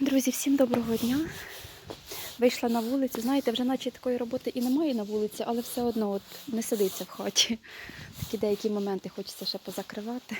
Друзі, всім доброго дня. Вийшла на вулицю. Знаєте, вже наче такої роботи і немає на вулиці, але все одно от не сидиться в хаті. Такі деякі моменти хочеться ще позакривати.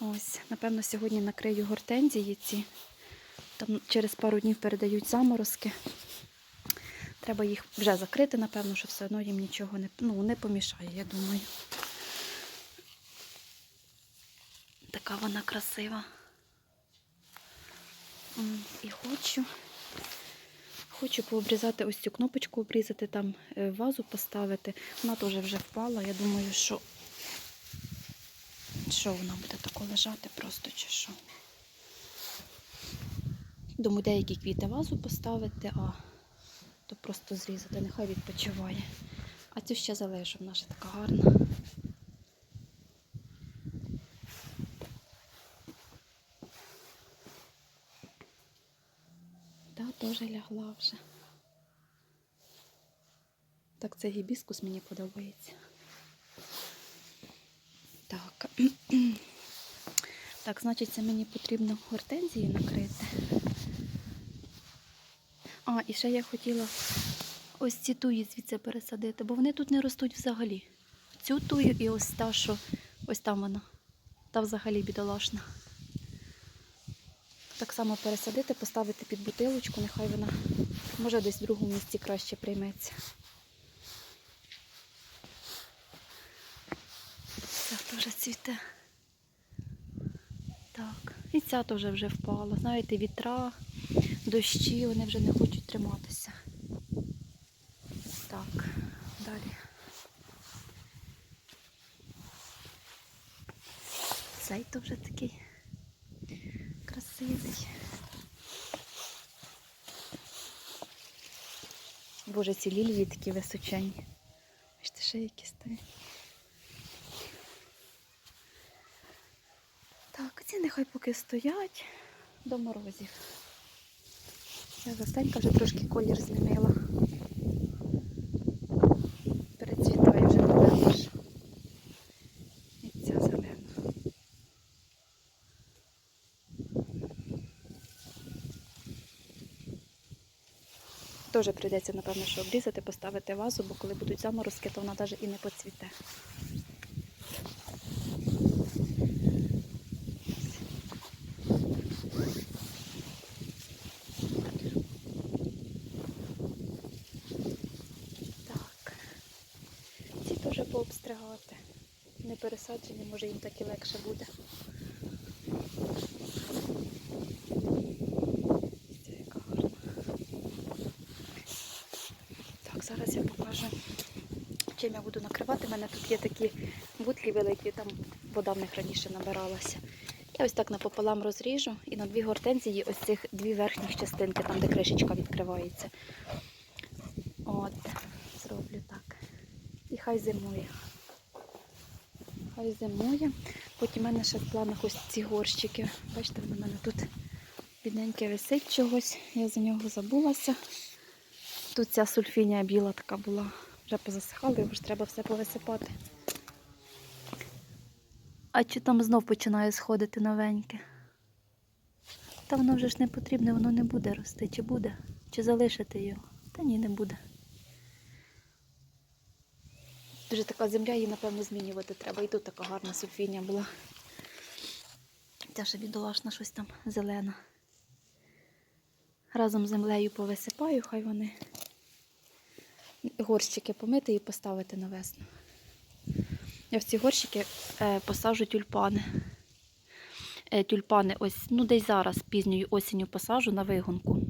Ось, напевно, сьогодні накрию гортензії ці. Там через пару днів передають заморозки. Треба їх вже закрити, напевно, що все одно їм нічого не, ну, не помішає, я думаю. Така вона красива. І хочу, хочу пообрізати ось цю кнопочку, обрізати там е, вазу поставити. Вона теж вже впала. Я думаю, що, що вона буде тако лежати просто чи що. Думаю, деякі квіти вазу поставити, а то просто зрізати, нехай відпочиває. А цю ще залишу, вона ще така гарна. Теж лягла вже. Так, це гібіскус мені подобається. Так. Так, значить, це мені потрібно гортензії накрити. А, і ще я хотіла ось ці туї звідси пересадити, бо вони тут не ростуть взагалі. Цю тую і ось та, що ось там вона. Та взагалі бідолашна. Так само пересадити, поставити під бутилочку, нехай вона може десь в другому місці краще прийметься. Ця теж цвіте. Так, і ця теж вже впала. Знаєте, вітра, дощі, вони вже не хочуть триматися. Так, далі. Цей теж такий Боже, ці лілії такі височені. Бачите, ще які стоять. Так, ці нехай поки стоять до морозів. Я застенька вже трошки колір змінила. Перецвітає вже нове ж. І ця зелена. Теж прийдеться, напевно, що обрізати, поставити вазу, бо коли будуть заморозки, то вона навіть і не поцвіте. Так. Ці теж пообстригати. Не пересаджені, може їм так і легше буде. Ця яка гарна. Так, зараз я покажу, чим я буду накривати. У мене тут є такі бутлі великі, там вода в них раніше набиралася. Я ось так напополам розріжу і на дві гортензії ось цих дві верхніх частинки, там де кришечка відкривається. От, зроблю так. І хай зимує. Хай зимує. Потім в мене ще в планах ось ці горщики. Бачите, в мене тут бідненьке висить чогось. Я за нього забулася. Тут ця сульфінія біла така була. Вже позасихала, його ж треба все повисипати. А чи там знов починає сходити новеньке? Та воно вже ж не потрібне, воно не буде рости. Чи буде? Чи залишити його? Та ні, не буде. Дуже така земля, її, напевно, змінювати треба. І тут така гарна сульфінія була. Ця ще бідолашна щось там зелена. Разом з землею повисипаю, хай вони горщики помити і поставити на весну. Я в ці горщики е, посаджу тюльпани. Е, тюльпани ось, ну десь зараз пізньою осінню посаджу на вигонку.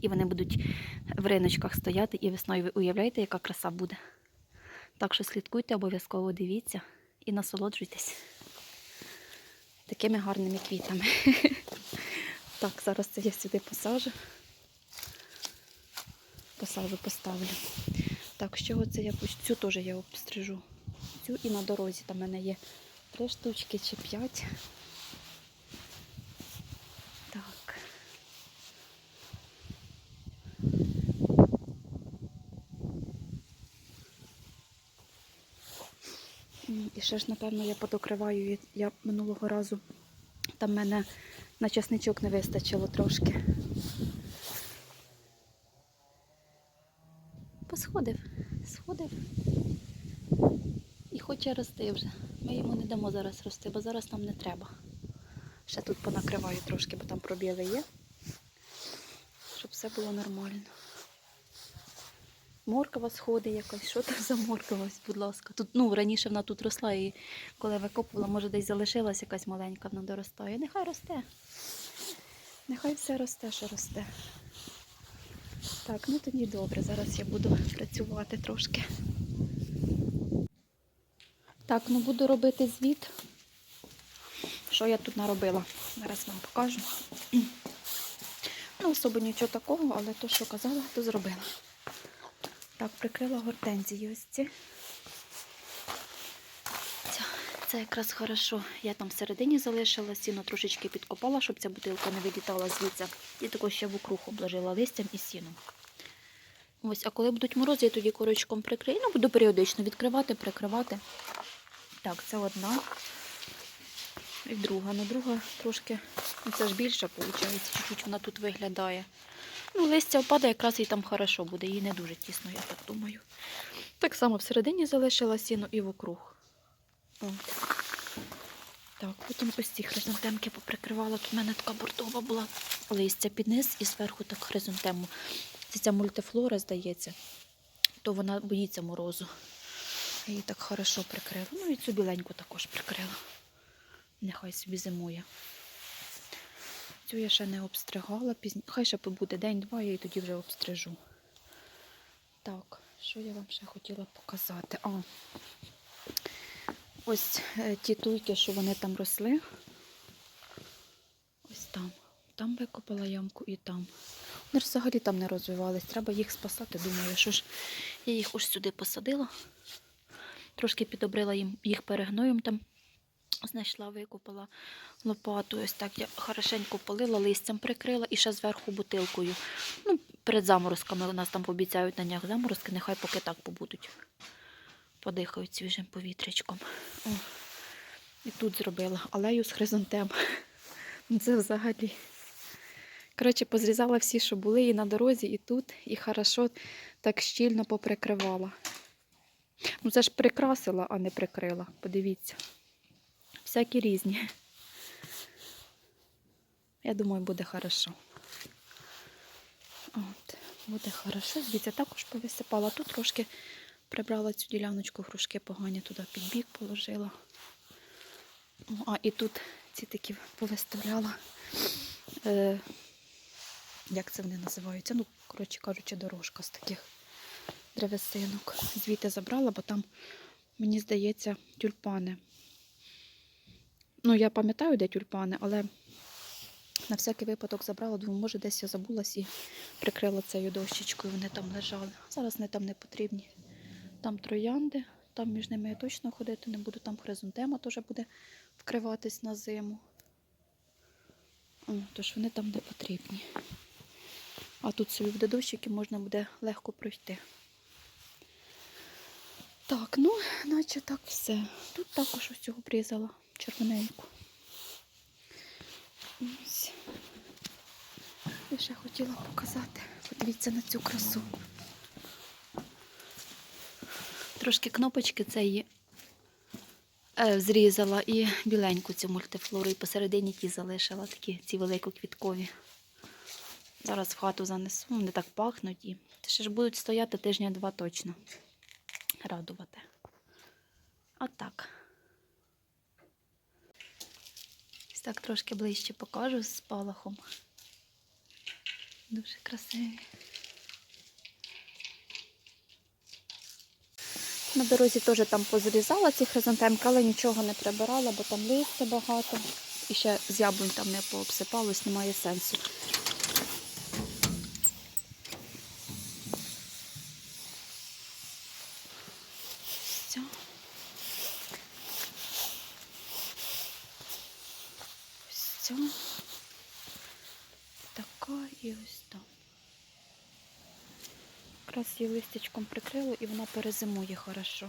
І вони будуть в риночках стояти і весною ви уявляєте, яка краса буде. Так що слідкуйте, обов'язково дивіться і насолоджуйтесь такими гарними квітами. Так, зараз це я сюди посажу. Посажу, поставлю. Так, з чого це я Цю теж я обстрижу. Цю і на дорозі там в мене є три штучки чи п'ять. Так. І ще ж, напевно, я подокриваю. Я минулого разу там мене На часничок не вистачило трошки. Посходив, сходив. І хоче рости вже. Ми йому не дамо зараз рости, бо зараз нам не треба. Ще тут понакриваю трошки, бо там пробіли є. Щоб все було нормально. Морква сходить якась. Що там за морква, ось, будь ласка. Тут, ну, раніше вона тут росла і коли викопувала, може десь залишилась якась маленька, вона доростає. Нехай росте. Нехай все росте, що росте. Так, ну тоді добре. Зараз я буду працювати трошки. Так, ну буду робити звіт. Що я тут наробила? Зараз вам покажу. Ну, особо нічого такого, але то, що казала, то зробила. Так, прикрила гортензії ось ці. Це, якраз хорошо. Я там всередині залишила, сіно трошечки підкопала, щоб ця бутилка не вилітала звідси. І також ще вокруг обложила листям і сіном. Ось, а коли будуть морози, я тоді корочком прикрию. Ну, буду періодично відкривати, прикривати. Так, це одна. І друга. Ну, друга трошки, ну це ж більша, виходить, чуть-чуть вона тут виглядає. Ну, листя впаде, якраз їй там хорошо буде, їй не дуже тісно, я так думаю. Так само всередині залишила сіно і вокруг. Так, потім ось ці хризантемки поприкривала. Тут в мене така бордова була листя під низ і зверху так хризантему. Це ця мультифлора, здається, то вона боїться морозу. Я її так хорошо прикрила. Ну і цю біленьку також прикрила. Нехай собі зимує. Цю я ще не обстригала. Хай ще побуде день-два, я її тоді вже обстрижу. Так, що я вам ще хотіла показати? А, ось е, ті туйки, що вони там росли. Ось там. Там викопала ямку і там. Вони ж взагалі там не розвивались. Треба їх спасати. Думаю, що ж я їх ось сюди посадила. Трошки підобрила їм їх перегноєм там. Знайшла, викопала лопату. Ось так я хорошенько полила, листям прикрила і ще зверху бутилкою. Ну, перед заморозками у нас там пообіцяють на днях заморозки, нехай поки так побудуть. Подихають свіжим повітрячком. О. І тут зробила алею з хризантем. Ну, Це взагалі. Коротше, позрізала всі, що були, і на дорозі, і тут, і хорошо так щільно поприкривала. Ну, це ж прикрасила, а не прикрила. Подивіться. Всякі різні. Я думаю, буде хорошо. От, буде хорошо. Дивіться, також повисипала. Тут трошки прибрала цю діляночку, грушки погані туди під бік положила. О, А, і тут ці такі повиставляла. Е, як це вони називаються? Ну, коротше кажучи, дорожка з таких древесинок. Звідти забрала, бо там, мені здається, тюльпани. Ну, я пам'ятаю, де тюльпани, але на всякий випадок забрала, думаю, може, десь я забулась і прикрила цією дощечкою, вони там лежали. Зараз вони там не потрібні. Там троянди, там між ними я точно ходити не буду, там хризантема теж буде вкриватись на зиму. Тож вони там не потрібні. А тут собі буде дощик і можна буде легко пройти. Так, ну, наче так все. Тут також ось цього обрізала червоненьку. Ось. Я ще хотіла показати. Подивіться на цю красу. Трошки кнопочки цієї е, зрізала і біленьку цю мультифлору, і посередині ті залишила, такі ці великоквіткові. Зараз в хату занесу, вони так пахнуть і ще ж будуть стояти тижня-два точно. Радувати. Отак. Ось так трошки ближче покажу з спалахом. Дуже красиві. На дорозі теж там позрізала ці хризантемки, але нічого не прибирала, бо там листя багато. І ще з яблунь там не пообсипалось, немає сенсу. Все. Ця. Така і ось там. Зараз її листячком прикрило і вона перезимує хорошо.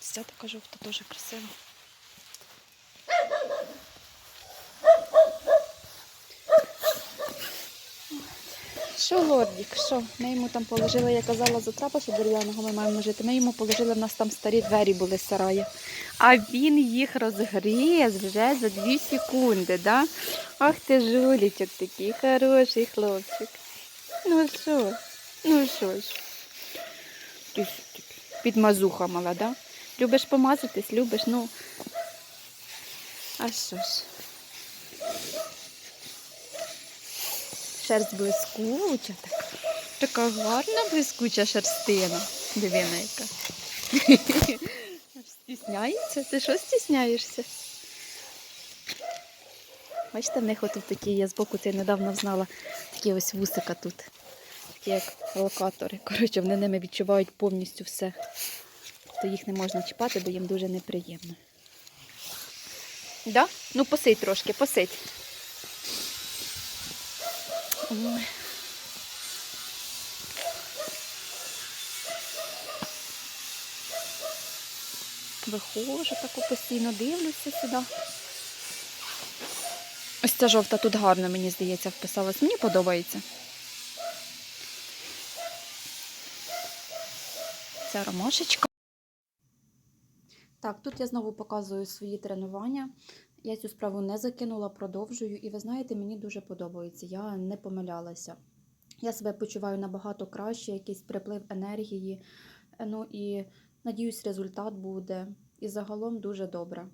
Вся така жовта дуже красива. Що, лордік, що? Ми йому там положили, я казала, за трапа дерев'яного ми маємо жити. Ми йому положили, в нас там старі двері були сараї. А він їх розгріз вже за 2 секунди, да? Ах ти жулічок такий, хороший хлопчик. Ну що? Ну що ж? Ти Підмазуха мала, да? Любиш помазатись, любиш, ну. А що ж? Шерсть блискуча така. Така гарна блискуча шерстина. Дивина яка. Стісняється? Ти що стісняєшся? Бачите, в них отут такі, я збоку це недавно знала, такі ось вусика тут. Як локатори. Коротше, вони ними відчувають повністю все. То їх не можна чіпати, бо їм дуже неприємно. Да? Ну, посидь трошки, посидь. Ой. Виходжу, таку постійно дивлюся сюди. Ось ця жовта тут гарно, мені здається, вписалась. Мені подобається. Ця ромашечка. Так, тут я знову показую свої тренування. Я цю справу не закинула, продовжую, і ви знаєте, мені дуже подобається. Я не помилялася. Я себе почуваю набагато краще, якийсь приплив енергії. Ну і надіюсь, результат буде. І загалом дуже добре.